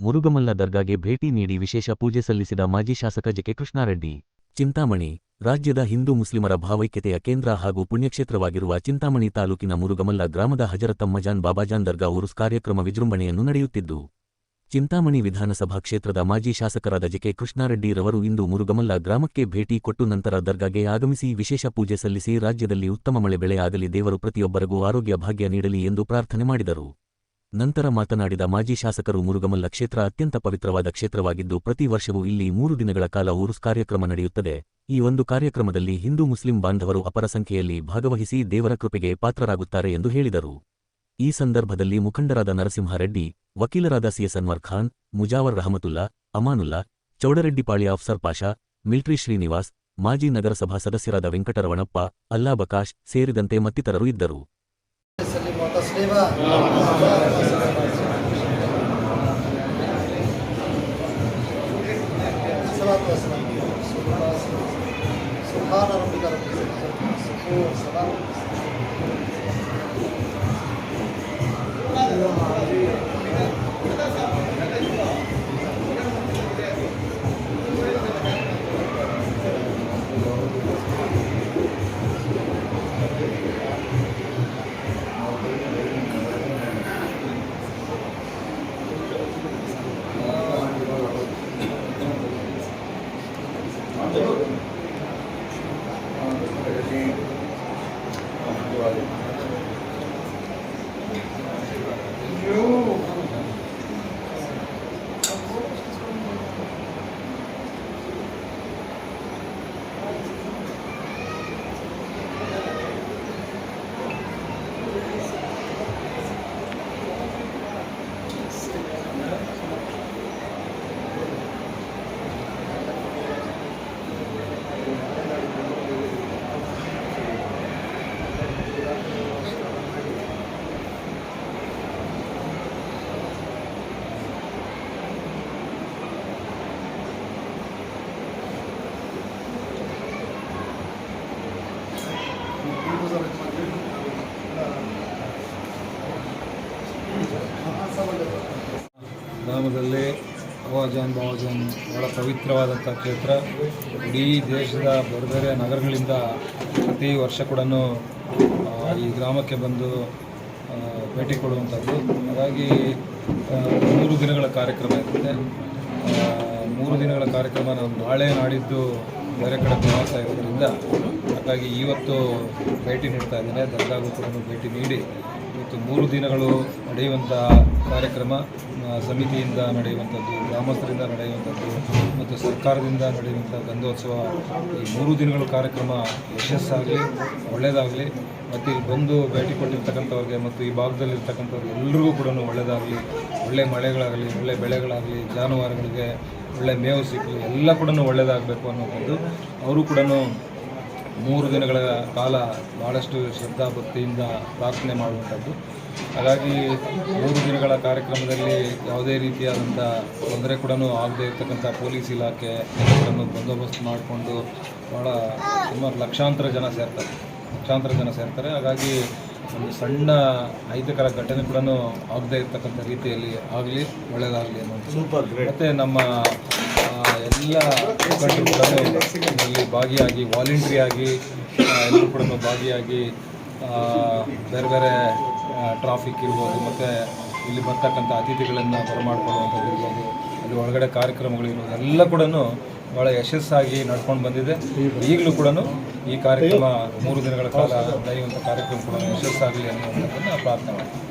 ಮುರುಗಮಲ್ಲ ದರ್ಗಾಗೆ ಭೇಟಿ ನೀಡಿ ವಿಶೇಷ ಪೂಜೆ ಸಲ್ಲಿಸಿದ ಮಾಜಿ ಶಾಸಕ ಜೆಕೆ ಕೃಷ್ಣಾರೆಡ್ಡಿ. ಚಿಂತಾಮಣಿ, ರಾಜ್ಯದ ಹಿಂದೂ ಮುಸ್ಲಿಮರ ಭಾವೈಕ್ಯತೆಯ ಕೇಂದ್ರ ಹಾಗೂ ಪುಣ್ಯಕ್ಷೇತ್ರವಾಗಿರುವ ಚಿಂತಾಮಣಿ ತಾಲೂಕಿನ ಮುರುಗಮಲ್ಲ ಗ್ರಾಮದ ಹಜರತಮ್ಮಜಾನ್ ಬಾಬಾಜಾನ್ ದರ್ಗಾ ಉರುಸ್ ಕಾರ್ಯಕ್ರಮ ವಿಜೃಂಭಣೆಯನ್ನು ನಡೆಯುತ್ತಿದ್ದು, ಚಿಂತಾಮಣಿ ವಿಧಾನಸಭಾ ಕ್ಷೇತ್ರದ ಮಾಜಿ ಶಾಸಕರಾದ ಜೆಕೆ ಕೃಷ್ಣಾರೆಡ್ಡಿ ರವರು ಇಂದು ಮುರುಗಮಲ್ಲ ಗ್ರಾಮಕ್ಕೆ ಭೇಟಿ ಕೊಟ್ಟು ನಂತರ ದರ್ಗಾಗೆ ಆಗಮಿಸಿ ವಿಶೇಷ ಪೂಜೆ ಸಲ್ಲಿಸಿ ರಾಜ್ಯದಲ್ಲಿ ಉತ್ತಮ ಮಳೆ ಬೆಳೆಯಾಗಲಿ ದೇವರು ಪ್ರತಿಯೊಬ್ಬರಿಗೂ ಆರೋಗ್ಯ ಭಾಗ್ಯ ನೀಡಲಿ ಎಂದು ಪ್ರಾರ್ಥನೆ ಮಾಡಿದರು. ನಂತರ ಮಾತನಾಡಿದ ಮಾಜಿ ಶಾಸಕರು ಮುರುಗಮಲ್ಲ ಕ್ಷೇತ್ರ ಅತ್ಯಂತ ಪವಿತ್ರವಾದ ಕ್ಷೇತ್ರವಾಗಿದ್ದು ಪ್ರತಿ ವರ್ಷವೂ ಇಲ್ಲಿ ಮೂರು ದಿನಗಳ ಕಾಲ ಉರುಸ್ ಕಾರ್ಯಕ್ರಮ ನಡೆಯುತ್ತದೆ. ಈ ಒಂದು ಕಾರ್ಯಕ್ರಮದಲ್ಲಿ ಹಿಂದೂ ಮುಸ್ಲಿಂ ಬಾಂಧವರು ಅಪರ ಸಂಖ್ಯೆಯಲ್ಲಿ ಭಾಗವಹಿಸಿ ದೇವರ ಕೃಪೆಗೆ ಪಾತ್ರರಾಗುತ್ತಾರೆ ಎಂದು ಹೇಳಿದರು. ಈ ಸಂದರ್ಭದಲ್ಲಿ ಮುಖಂಡರಾದ ನರಸಿಂಹಾರೆಡ್ಡಿ, ವಕೀಲರಾದ ಸಿಎಸ್ ಅನ್ವರ್ ಖಾನ್, ಮುಜಾವರ್ ರಹಮತುಲ್ಲಾ, ಅಮಾನುಲ್ಲಾ ಚೌಡರೆಡ್ಡಿಪಾಳ್ಯ ಅಫ್ಸರ್ ಪಾಷಾ, ಮಿಲ್ಟ್ರಿ ಶ್ರೀನಿವಾಸ್, ಮಾಜಿ ನಗರಸಭಾ ಸದಸ್ಯರಾದ ವೆಂಕಟರವಣಪ್ಪ, ಅಲ್ಲಾ ಬಕಾಶ್ ಸೇರಿದಂತೆ ಮತ್ತಿತರರು ಇದ್ದರು. سلم تسليما الصلاة والسلام سبحان ربك رب العزة عما يصفون وسلام చేసుకోవాలి ಅವಾಜಾನ್ ಭಾವಜನ್ ಬಹಳ ಪವಿತ್ರವಾದಂಥ ಕ್ಷೇತ್ರ. ಇಡೀ ದೇಶದ ಬೇರೆ ಬೇರೆ ನಗರಗಳಿಂದ ಪ್ರತಿ ವರ್ಷ ಕೂಡ ಈ ಗ್ರಾಮಕ್ಕೆ ಬಂದು ಭೇಟಿ ಕೊಡುವಂಥದ್ದು. ಹಾಗಾಗಿ ಮೂರು ದಿನಗಳ ಕಾರ್ಯಕ್ರಮ ಇರುತ್ತೆ. ಮೂರು ದಿನಗಳ ಕಾರ್ಯಕ್ರಮ ನಾವು ನಾಳೆ ನಾಡಿದ್ದು ಬೇರೆ ಕಡೆ ಪ್ರವಾಸ ಇರೋದ್ರಿಂದ, ಹಾಗಾಗಿ ಇವತ್ತು ಭೇಟಿ ನೀಡ್ತಾ ಇದ್ದೇನೆ. ದರ್ಗಾಗೂ ಕೂಡ ಭೇಟಿ ನೀಡಿ ಇವತ್ತು ಮೂರು ದಿನಗಳು ನಡೆಯುವಂಥ ಕಾರ್ಯಕ್ರಮ ಸಮಿತಿಯಿಂದ ನಡೆಯುವಂಥದ್ದು, ಗ್ರಾಮಸ್ಥರಿಂದ ನಡೆಯುವಂಥದ್ದು ಮತ್ತು ಸರ್ಕಾರದಿಂದ ನಡೆಯುವಂಥ ಗಂಧೋತ್ಸವ ಈ ಮೂರು ದಿನಗಳ ಕಾರ್ಯಕ್ರಮ ಯಶಸ್ಸಾಗಲಿ ಒಳ್ಳೆಯದಾಗಲಿ ಮತ್ತು ಇಲ್ಲಿ ಬಂದು ಭೇಟಿ ಕೊಟ್ಟಿರ್ತಕ್ಕಂಥವ್ರಿಗೆ ಮತ್ತು ಈ ಭಾಗದಲ್ಲಿರ್ತಕ್ಕಂಥವ್ರಿಗೆ ಎಲ್ಲರಿಗೂ ಕೂಡ ಒಳ್ಳೆಯದಾಗಲಿ ಒಳ್ಳೆ ಮಳೆಗಳಾಗಲಿ, ಒಳ್ಳೆ ಬೆಳೆಗಳಾಗಲಿ, ಜಾನುವಾರುಗಳಿಗೆ ಒಳ್ಳೆ ಮೇವು ಸಿಕ್ಕಲಿ ಎಲ್ಲ ಕೂಡ ಒಳ್ಳೆಯದಾಗಬೇಕು ಅನ್ನೋದು ಅವರು ಕೂಡ ಮೂರು ದಿನಗಳ ಕಾಲ ಭಾಳಷ್ಟು ಶ್ರದ್ಧಾ ಭಕ್ತಿಯಿಂದ ಪ್ರಾರ್ಥನೆ ಮಾಡುವಂಥದ್ದು. ಹಾಗಾಗಿ ಮೂರು ದಿನಗಳ ಕಾರ್ಯಕ್ರಮದಲ್ಲಿ ಯಾವುದೇ ರೀತಿಯಾದಂಥ ತೊಂದರೆ ಕೂಡ ಆಗದೇ ಇರತಕ್ಕಂಥ ಪೊಲೀಸ್ ಇಲಾಖೆ ಎಲ್ಲರನ್ನು ಬಂದೋಬಸ್ತ್ ಮಾಡಿಕೊಂಡು ಭಾಳ ಸುಮಾರು ಲಕ್ಷಾಂತರ ಜನ ಸೇರ್ತಾರೆ. ಲಕ್ಷಾಂತರ ಜನ ಸೇರ್ತಾರೆ. ಹಾಗಾಗಿ ಒಂದು ಸಣ್ಣ ಅಹಿತಕರ ಘಟನೆ ಕೂಡ ಆಗದೇ ಇರತಕ್ಕಂಥ ರೀತಿಯಲ್ಲಿ ಆಗಲಿ ಒಳ್ಳೆಯದಾಗಲಿ ಅನ್ನೋದು ಮತ್ತು ನಮ್ಮ ಎಲ್ಲ ಇದರಲ್ಲಿ ಭಾಗಿಯಾಗಿ ವಾಲಂಟ್ರಿ ಆಗಿ ಎಲ್ಲರೂ ಕೂಡ ಭಾಗಿಯಾಗಿ ಬೇರೆ ಬೇರೆ ಟ್ರಾಫಿಕ್ ಇರ್ಬೋದು, ಮತ್ತು ಇಲ್ಲಿ ಬರ್ತಕ್ಕಂಥ ಅತಿಥಿಗಳನ್ನು ಬರಮಾಡ್ಕೊಳ್ಳುವಂಥದ್ದು ಇರ್ಬೋದು, ಅಲ್ಲಿ ಒಳಗಡೆ ಕಾರ್ಯಕ್ರಮಗಳಿರ್ಬೋದು ಎಲ್ಲ ಕೂಡ ಭಾಳ ಯಶಸ್ಸಾಗಿ ನಡ್ಕೊಂಡು ಬಂದಿದೆ. ಈಗಲೂ ಕೂಡ ಈ ಕಾರ್ಯಕ್ರಮ ಮೂರು ದಿನಗಳ ಕಾಲ ನಡೆಯುವಂಥ ಕಾರ್ಯಕ್ರಮ ಕೂಡ ಯಶಸ್ಸಾಗಲಿ ಅನ್ನುವಂಥದ್ದನ್ನು ಪ್ರಾರ್ಥನೆ ಮಾಡ್ತೀನಿ